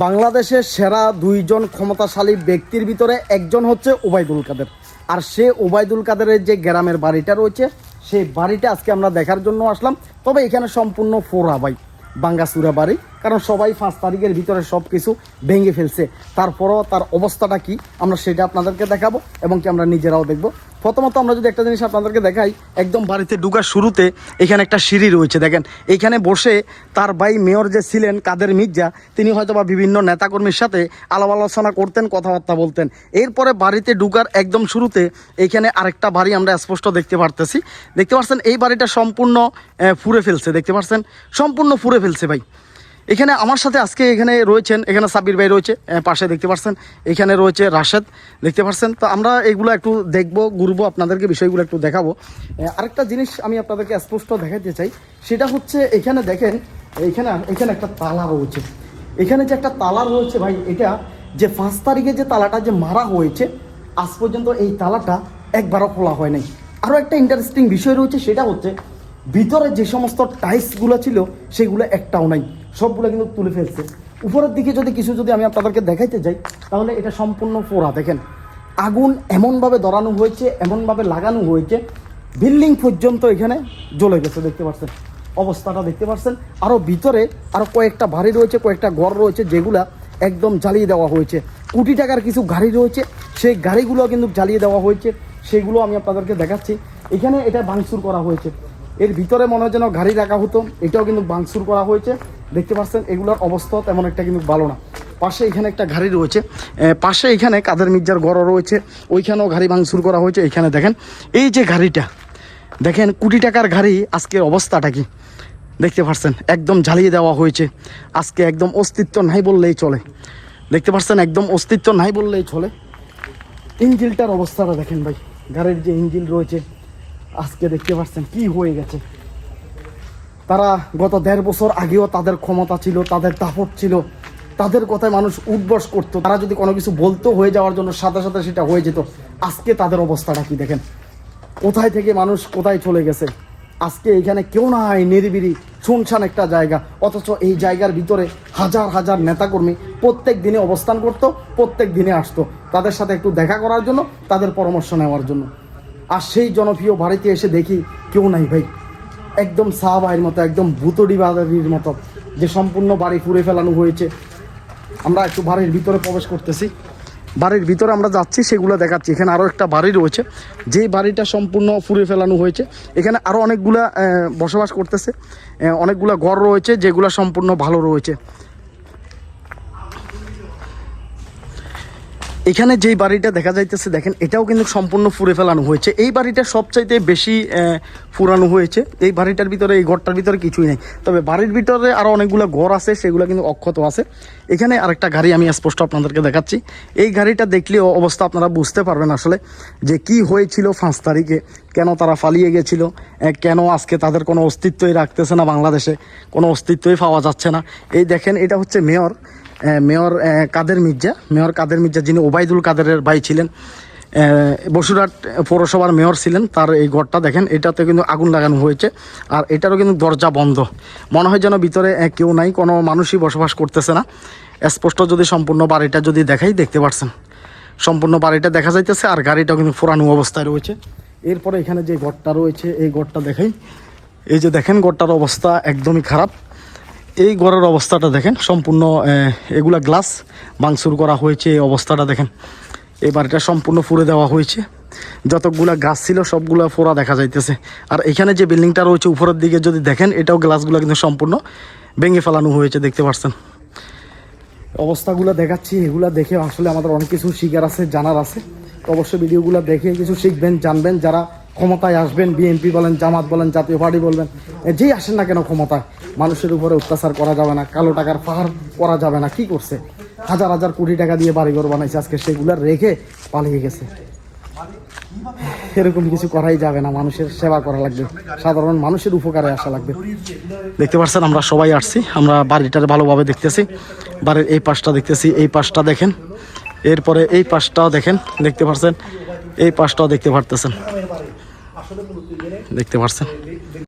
বাংলাদেশের সেরা দুইজন ক্ষমতাশালী ব্যক্তির ভিতরে একজন হচ্ছে ওবায়দুল কাদের। আর সে ওবায়দুল কাদেরের যে গ্রামের বাড়িটা রয়েছে, সেই বাড়িটা আজকে আমরা দেখার জন্য আসলাম। তবে এখানে সম্পূর্ণ ফোরা ভাই বাঙ্গাসুরা বাড়ি, কারণ সবাই পাঁচ তারিখের ভিতরে সব কিছু ভেঙে ফেলছে। তারপরও তার অবস্থাটা কি, আমরা সেটা আপনাদেরকে দেখাবো এবং কি আমরা নিজেরাও দেখব। প্রথমত আমরা যদি একটা জিনিস আপনাদেরকে দেখাই, একদম বাড়িতে ঢুকার শুরুতে এখানে একটা সিঁড়ি রয়েছে, দেখেন। এখানে বসে তার ভাই মেয়র যে ছিলেন, কাদের মির্জা, তিনি হয়তো বা বিভিন্ন নেতাকর্মীর সাথে আলাপ আলোচনা করতেন, কথাবার্তা বলতেন। এরপরে বাড়িতে ঢুকার একদম শুরুতে এখানে আরেকটা বাড়ি আমরা স্পষ্ট দেখতে পারতেছি। দেখতে পাচ্ছেন এই বাড়িটা সম্পূর্ণ ফুরে ফেলছে, দেখতে পাচ্ছেন সম্পূর্ণ ফুরে ফেলছে ভাই। এখানে আমার সাথে আজকে এখানে রয়েছেন, এখানে সাব্বির ভাই রয়েছে পাশে দেখতে পাচ্ছেন এখানে রয়েছে রাশেদ, দেখতে পাচ্ছেন তো আমরা এগুলো একটু দেখব, ঘুরবো, আপনাদেরকে বিষয়গুলো একটু দেখাবো। আরেকটা জিনিস আমি আপনাদেরকে স্পষ্ট দেখাতে চাই, সেটা হচ্ছে এখানে দেখেন, এখানে এখানে একটা তালা রয়েছে। এখানে যে একটা তালা রয়েছে ভাই, এটা যে পাঁচ তারিখে যে তালাটা যে মারা হয়েছে, আজ পর্যন্ত এই তালাটা একবারও খোলা হয় নাই। আরও একটা ইন্টারেস্টিং বিষয় রয়েছে, সেটা হচ্ছে ভিতরে যে সমস্ত টাইলসগুলো ছিল, সেগুলো একটাও নাই। সবগুলো কিন্তু তুলে ফেলছে। উপরের দিকে যদি কিছু যদি আমি আপনাদেরকে দেখাইতে যাই, তাহলে এটা সম্পূর্ণ পোড়া দেখেন, আগুন এমনভাবে ধরানো হয়েছে, এমনভাবে লাগানো হয়েছে, বিল্ডিং পর্যন্ত এখানে জ্বলে গেছে, দেখতে পাচ্ছেন। অবস্থাটা দেখতে পাচ্ছেন। আরও ভিতরে আরও কয়েকটা বাড়ি রয়েছে, কয়েকটা ঘর রয়েছে, যেগুলা একদম জ্বালিয়ে দেওয়া হয়েছে। কোটি টাকার কিছু গাড়ি রয়েছে, সেই গাড়িগুলো কিন্তু জ্বালিয়ে দেওয়া হয়েছে। সেগুলো আমি আপনাদেরকে দেখাচ্ছি। এখানে এটা ভাঙচুর করা হয়েছে। এর ভিতরে মনে হয় যেন গাড়ি রাখা হতো, এটাও কিন্তু ভাঙচুর করা হয়েছে। দেখতে পাচ্ছেন, এগুলোর অবস্থা তেমন একটা কিন্তু ভালো না। পাশে এখানে একটা গাড়ি রয়েছে পাশে এখানে কাদের মির্জার ঘর রয়েছে, ওইখানেও গাড়ি ভাঙচুর করা হয়েছে, এখানে দেখেন, এই যে গাড়িটা, দেখেন কোটি টাকার গাড়ি, আজকের অবস্থাটা কি? দেখতে পাচ্ছেন, একদম জ্বালিয়ে দেওয়া হয়েছে, আজকে একদম অস্তিত্ব নাই বললেই চলে। দেখতে পাচ্ছেন, একদম অস্তিত্ব নাই বললেই চলে। ইঞ্জিলটার অবস্থাটা দেখেন ভাই, গাড়ির যে ইঞ্জিল রয়েছে আজকে দেখতে পাচ্ছেন কি হয়ে গেছে। তারা গত দেড় বছর আগেও তাদের ক্ষমতা ছিল, তাদের দাপট ছিল, তাদের কথায় মানুষ উদ্বস করতো। তারা যদি কোনো কিছু বলতো হয়ে যাওয়ার জন্য সাথে সাথে সেটা হয়ে যেত। আজকে তাদের অবস্থাটা কি দেখেন? কোথায় থেকে মানুষ কোথায় চলে গেছে? আজকে এখানে কেউ নাই নিরিবিরি শুনশান একটা জায়গা। অথচ এই জায়গার ভিতরে হাজার হাজার নেতাকর্মী প্রত্যেক দিনে অবস্থান করতো, প্রত্যেক দিনে আসতো। তাদের সাথে একটু দেখা করার জন্য, তাদের পরামর্শ নেওয়ার জন্য। আর সেই জনপ্রিয় বাড়িতে এসে দেখি কেউ নাই ভাই। একদম সাহাবাহির মতো, একদম ভুতড়ি বাড়ির মতো। যে সম্পূর্ণ বাড়ি পুড়ে ফেলানো হয়েছে। আমরা একটু বাড়ির ভিতরে প্রবেশ করতেছি। বাড়ির ভিতরে আমরা যাচ্ছি, সেগুলো দেখাচ্ছি। এখানে আরও একটা বাড়ি রয়েছে। যেই বাড়িটা সম্পূর্ণ পুড়ে ফেলানো হয়েছে। এখানে আরও অনেকগুলা বসবাস করতেছে। অনেকগুলা ঘর রয়েছে, যেগুলো সম্পূর্ণ ভালো রয়েছে। এখানে যেই বাড়িটা দেখা যাইতেছে, দেখেন, এটাও কিন্তু সম্পূর্ণ ফুরে ফেলানো হয়েছে। এই বাড়িটা সবচাইতে বেশি ফুরানো হয়েছে। এই বাড়িটার ভিতরে, এই ঘরটার ভিতরে কিছুই নেই। তবে বাড়ির ভিতরে আরও অনেকগুলো ঘর আছে, সেগুলো কিন্তু অক্ষত আছে। এখানে আরেকটা গাড়ি আমি স্পষ্ট আপনাদেরকে দেখাচ্ছি। এই গাড়িটা দেখলে অবস্থা আপনারা বুঝতে পারবেন আসলে যে কি হয়েছিল পাঁচ তারিখে, কেন তারা পালিয়ে গেছিল কেন আজকে তাদের কোনো অস্তিত্বই রাখতেছে না বাংলাদেশে, কোনো অস্তিত্বই পাওয়া যাচ্ছে না। এই দেখেন, এটা হচ্ছে mayor. Mayor Kader Mirza? Mayor Kader Mirza? যিনি ওবায়দুল কাদেরের ভাই ছিলেন বসুরহাট পৌরসভার মেয়র ছিলেন, তার এই ঘরটা দেখেন, এটাতে কিন্তু আগুন লাগানো হয়েছে, আর এটারও কিন্তু দরজা বন্ধ। মনে হয় যেন ভিতরে কেউ নাই, কোনো মানুষই বসবাস করতেছে না। স্পষ্ট যদি সম্পূর্ণ বাড়িটা যদি দেখাই, দেখতে পাচ্ছেন সম্পূর্ণ বাড়িটা দেখা যাইতেছে, আর গাড়িটাও কিন্তু পুরানো অবস্থায় রয়েছে। এরপরে এখানে যে ঘরটা রয়েছে, এই ঘরটা দেখাই। এই যে দেখেন, ঘরটার অবস্থা একদমই খারাপ। এই ঘরের অবস্থাটা দেখেন, সম্পূর্ণ এগুলা গ্লাস ভাঙচুর করা হয়েছে এই অবস্থাটা দেখেন। এই বাড়িটা সম্পূর্ণ ফুরে দেওয়া হয়েছে। যতগুলা গাছ ছিল সবগুলা ফোড়া দেখা যাইতেছে। আর এখানে যে বিল্ডিংটা রয়েছে উপরের দিকে যদি দেখেন, এটাও গ্লাসগুলো কিন্তু সম্পূর্ণ ভেঙে ফেলানো হয়েছে, দেখতে পাচ্ছেন অবস্থাগুলো দেখাচ্ছি, এগুলা দেখে আসলে আমাদের অনেক কিছু শিকার আছে, জানার আছে। অবশ্যই ভিডিওগুলো দেখে কিছু শিখবেন, জানবেন। যারা ক্ষমতায় আসবেন, বিএনপি বলেন, জামাত বলেন, জাতীয় পার্টি বলবেন যেই আসেন না কেন ক্ষমতায়, মানুষের উপরে অত্যাচার করা যাবে না, কালো টাকার পাহাড় করা যাবে না, কি করছে? হাজার হাজার কোটি টাকা দিয়ে বাড়িঘর বানাইছে, আজকে সেগুলো রেখে পালিয়ে গেছে। এরকম কিছু করাই যাবে না, মানুষের সেবা করা লাগবে, সাধারণ মানুষের উপকারে আসা লাগবে। দেখতে পাচ্ছেন আমরা সবাই আসছি, আমরা বাড়িটার ভালোভাবে দেখতেছি, বাড়ির এই পাশটা দেখতেছি, এই পাশটা দেখেন, এরপরে এই পাশটাও দেখেন, দেখতে পাচ্ছেন এই পাশটাও দেখতে পারতেছেন। দেখতে পাচ্ছেন